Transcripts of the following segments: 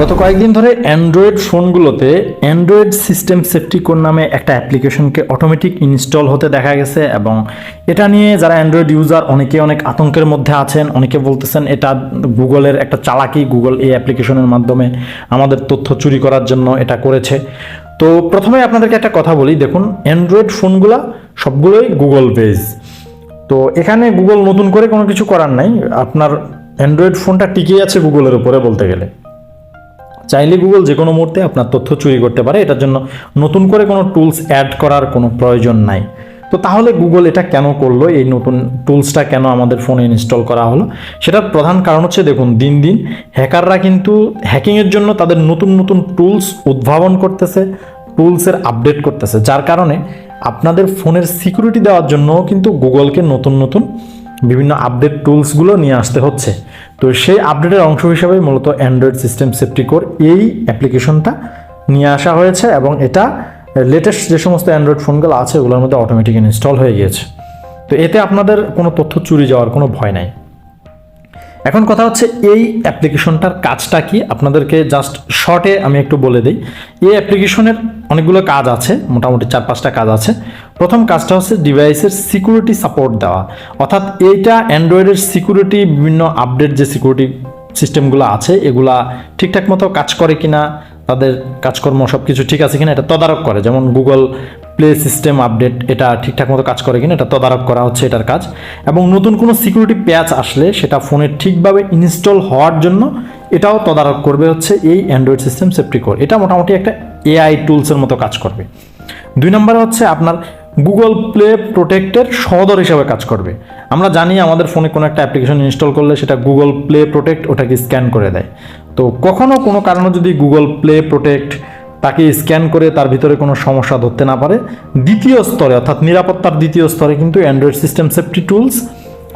গত কয়েকদিন ধরে অ্যান্ড্রয়েড ফোনগুলোতে অ্যান্ড্রয়েড সিস্টেম সেফটি কোড নামে একটা অ্যাপ্লিকেশনকে অটোমেটিক ইনস্টল হতে দেখা গেছে এবং এটা নিয়ে যারা অ্যান্ড্রয়েড ইউজার, অনেকে অনেক আতঙ্কের মধ্যে আছেন। অনেকে বলতেছেন এটা গুগলের একটা চালাকি, গুগল এই অ্যাপ্লিকেশনের মাধ্যমে আমাদের তথ্য চুরি করার জন্য এটা করেছে। তো প্রথমে আপনাদেরকে একটা কথা বলি, দেখুন, অ্যান্ড্রয়েড ফোনগুলা সবগুলোই গুগল বেজ তো এখানে গুগল নতুন করে কোনো কিছু করার নাই। আপনার অ্যান্ড্রয়েড ফোনটা টিকে আছে গুগলের উপরে বলতে গেলে। চাইলে গুগল যে কোনো মুহূর্তে আপনার তথ্য চুরি করতে পারে, এটার জন্য নতুন করে কোনো টুলস অ্যাড করার কোনো প্রয়োজন নাই। তো তাহলে গুগল এটা কেন করল, এই নতুন টুলসটা কেন আমাদের ফোনে ইনস্টল করা হলো? সেটার প্রধান কারণ হচ্ছে দেখুন, দিন দিন হ্যাকাররা কিন্তু হ্যাকিংয়ের জন্য তাদের নতুন নতুন টুলস উদ্ভাবন করতেছে টুলসের আপডেট করতেছে। যার কারণে আপনাদের ফোনের সিকিউরিটি দেওয়ার জন্য কিন্তু গুগলকে নতুন নতুন বিভিন্ন আপডেট টুলসগুলো নিয়ে আসতে হচ্ছে। তো সেই আপডেটের অংশ হিসাবে মূলত অ্যান্ড্রয়েড সিস্টেম সেফটি কোর এই অ্যাপ্লিকেশনটা নিয়ে আসা হয়েছে এবং এটা লেটেস্ট যে সমস্ত অ্যান্ড্রয়েড ফোনগুলো আছে, ওগুলোর মধ্যে অটোমেটিক ইনস্টল হয়ে গিয়েছে। তো এতে আপনাদের কোনো তথ্য চুরি যাওয়ার কোনো ভয় নাই। এখন কথা হচ্ছে এই অ্যাপ্লিকেশনটার কাজটা কি? আপনাদেরকে জাস্ট শর্টে আমি একটু বলে দিই। এই অ্যাপ্লিকেশনের অনেকগুলো কাজ আছে, মোটামুটি চার পাঁচটা কাজ আছে। প্রথম কাজটা হচ্ছে ডিভাইসের সিকিউরিটি সাপোর্ট দেওয়া। অর্থাৎ এইটা অ্যান্ড্রয়েডের সিকিউরিটি, বিভিন্ন আপডেট যে সিকিউরিটি সিস্টেমগুলো আছে, এগুলা ঠিকঠাক মতো কাজ করে কিনা, তাদের কাজকর্ম সব কিছু ঠিক আছে কিনা, এটা তদারক করে। যেমন গুগল প্লে সিস্টেম আপডেট এটা ঠিকঠাক মতো কাজ করে কিনা, এটা তদারক করা হচ্ছে এটার কাজ। এবং নতুন কোনো সিকিউরিটি প্যাচ আসলে সেটা ফোনে ঠিকভাবে ইনস্টল হওয়ার জন্য এটাও তদারক করবে হচ্ছে এই অ্যান্ড্রয়েড সিস্টেম সেফটি কোর এটা মোটামুটি একটা এআই টুলসের মতো কাজ করবে। দুই নম্বরে হচ্ছে আপনার গুগল প্লে প্রোটেক্টের সহদর হিসাবে কাজ করবে। আমরা জানি আমাদের ফোনে কোনো একটা অ্যাপ্লিকেশন ইনস্টল করলে সেটা গুগল প্লে প্রোটেক্ট ওটাকে স্ক্যান করে দেয়। তো কখনও কোনো কারণে যদি গুগল প্লে প্রোটেক্ট তাকে স্ক্যান করে তার ভিতরে কোনো সমস্যা ধরতে না পারে। দ্বিতীয় স্তরে, অর্থাৎ নিরাপত্তার দ্বিতীয় স্তরে কিন্তু অ্যান্ড্রয়েড সিস্টেম সেফটি টুলস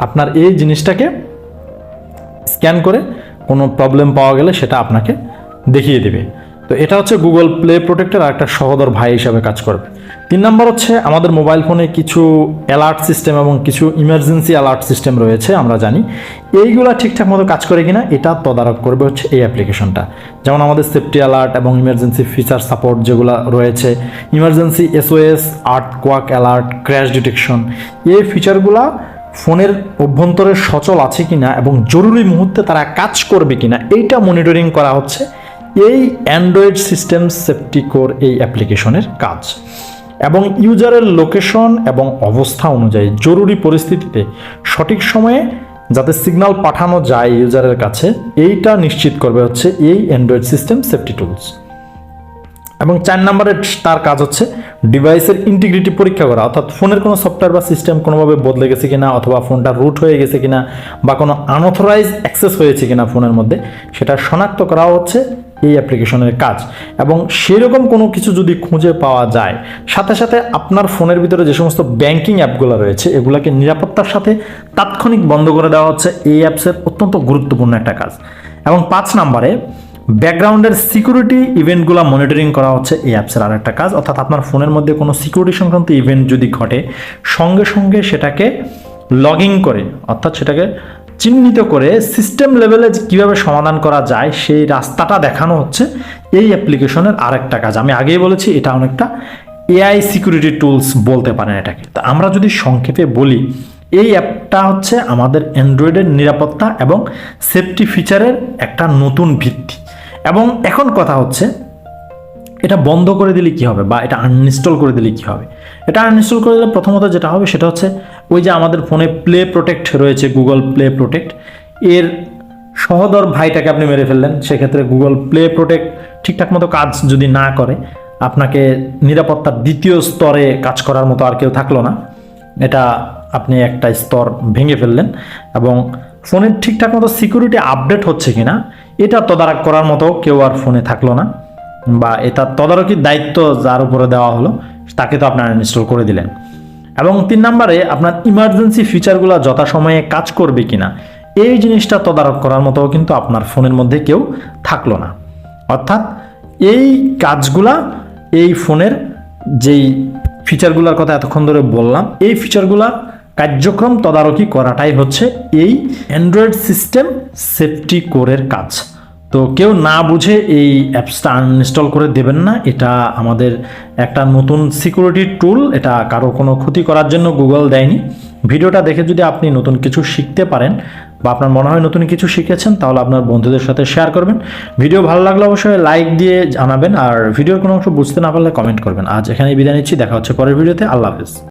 আপনার এই জিনিসটাকে স্ক্যান করে কোনো প্রবলেম পাওয়া গেলে সেটা আপনাকে দেখিয়ে দেবে। তো এটা হচ্ছে গুগল প্লে প্রোটেক্টের আর একটা সহদর ভাই হিসাবে কাজ করবে। তিন নম্বর হচ্ছে আমাদের মোবাইল ফোনে কিছু অ্যালার্ট সিস্টেম এবং কিছু ইমার্জেন্সি অ্যালার্ট সিস্টেম রয়েছে, আমরা জানি। এইগুলো ঠিকঠাক মতো কাজ করে কিনা, এটা তদারক করবে হচ্ছে এই অ্যাপ্লিকেশনটা যেমন আমাদের সেফটি অ্যালার্ট এবং ইমার্জেন্সি ফিচার সাপোর্ট যেগুলো রয়েছে emergency SOS earthquake alert crash detection এই ফিচারগুলা ফোনের অভ্যন্তরে সচল আছে কিনা এবং জরুরি মুহূর্তে তারা কাজ করবে কিনা, এইটা মনিটরিং করা হচ্ছে। এই অ্যান্ড্রয়েড সিস্টেম সেফটি কোর এই অ্যাপ্লিকেশনের কাজ। এবং ইউজারের লোকেশন এবং অবস্থা অনুযায়ী জরুরি পরিস্থিতিতে সঠিক সময়ে যাতে সিগনাল পাঠানো যায় ইউজারের কাছে, এইটা নিশ্চিত করবে হচ্ছে এই অ্যান্ড্রয়েড সিস্টেম সেফটি টুলস এবং চার নম্বরের তার কাজ হচ্ছে ডিভাইসের ইন্টিগ্রিটি পরীক্ষা করা, অর্থাৎ ফোনের কোনো সফটওয়্যার বা সিস্টেম কোনোভাবে বদলে গেছে কিনা, অথবা ফোনটা রুট হয়ে গেছে কিনা, বা কোনো আনঅথরাইজ অ্যাক্সেস হয়েছে কিনা ফোনের মধ্যে, সেটা শনাক্ত করা হচ্ছে এই অ্যাপ্লিকেশনের কাজ। এবং সেরকম কোনো কিছু যদি খুঁজে পাওয়া যায়, সাথে সাথে আপনার ফোনের ভিতরে যে সমস্ত ব্যাংকিং অ্যাপগুলো রয়েছে, এগুলোকে নিরাপত্তার সাথে তাৎক্ষণিক বন্ধ করে দেওয়া হচ্ছে, এই অ্যাপসের অত্যন্ত গুরুত্বপূর্ণ একটা কাজ। এবং পাঁচ নম্বরে ব্যাকগ্রাউন্ডের সিকিউরিটি ইভেন্টগুলো মনিটরিং করা হচ্ছে এই অ্যাপসের আর একটা কাজ। অর্থাৎ আপনার ফোনের মধ্যে কোনো সিকিউরিটি সংক্রান্ত ইভেন্ট যদি ঘটে, সঙ্গে সঙ্গে সেটাকে লগিং করে, অর্থাৎ সেটাকে চিহ্নিত করে সিস্টেম লেভেলে কীভাবে সমাধান করা যায়, সেই রাস্তাটা দেখানো হচ্ছে এই অ্যাপ্লিকেশনের আরেকটা কাজ। আমি আগেই বলেছি, এটা অনেকটা এআই সিকিউরিটি টুলস বলতে পারেন এটাকে। তা আমরা যদি সংক্ষেপে বলি, এই অ্যাপটা হচ্ছে আমাদের অ্যান্ড্রয়েডের নিরাপত্তা এবং সেফটি ফিচারের একটা নতুন ভিত্তি। এবং এখন কথা হচ্ছে, এটা বন্ধ করে দিলে কি হবে? বা এটা আনইনস্টল করে দিলে কি হবে? এটা আনইনস্টল করে দিলে প্রথমত যেটা হবে সেটা হচ্ছে, ওই যে আমাদের ফোনে প্লে প্রোটেক্ট রয়েছে গুগল প্লে প্রোটেক্ট এর সহদর ভাইটাকে আপনি মেরে ফেললেন। সেক্ষেত্রে গুগল প্লে প্রোটেক্ট ঠিকঠাক মতো কাজ যদি না করে, আপনাকে নিরাপত্তার দ্বিতীয় স্তরে কাজ করার মতো আর কেউ থাকল না। এটা আপনি একটা স্তর ভেঙে ফেললেন এবং ফোনের ঠিকঠাক মতো সিকিউরিটি আপডেট হচ্ছে কিনা এটা তদারক করার মতো কেউ আর ফোনে থাকল না, বা এটা তদারকির দায়িত্ব যার উপরে দেওয়া হলো, তাকে তো আপনারা ইনস্টল করে দিলেন। এবং তিন নম্বরে, আপনার ইমার্জেন্সি ফিচারগুলো যথাসময়ে কাজ করবে কিনা, এই জিনিসটা তদারক করার মতো কিন্তু আপনার ফোনের মধ্যে কেউ থাকল না। অর্থাৎ এই কাজগুলা, এই ফোনের যেই ফিচারগুলোর কথা এতক্ষণ ধরে বললাম, এই ফিচারগুলা কার্যক্রম তদারকি করাটাই হচ্ছে এই অ্যান্ড্রয়েড সিস্টেম সেফটি কোরের কাজ। তো কেউ না বুঝে এই অ্যাপসটা আনইনস্টল করে দেবেন না। এটা আমাদের একটা নতুন সিকিউরিটি টুল এটা কারও কোনো ক্ষতি করার জন্য গুগল দেয়নি। ভিডিওটা দেখে যদি আপনি নতুন কিছু শিখতে পারেন বা আপনার মনে হয় নতুন কিছু শিখেছেন, তাহলে আপনার বন্ধুদের সাথে শেয়ার করবেন। ভিডিও ভালো লাগলে অবশ্যই লাইক দিয়ে জানাবেন। আর ভিডিওর কোনো অংশ বুঝতে না পারলে কমেন্ট করবেন। আজ এখানেই বিদায় নিচ্ছি। দেখা হচ্ছে পরের ভিডিওতে। আল্লাহ হাফেজ।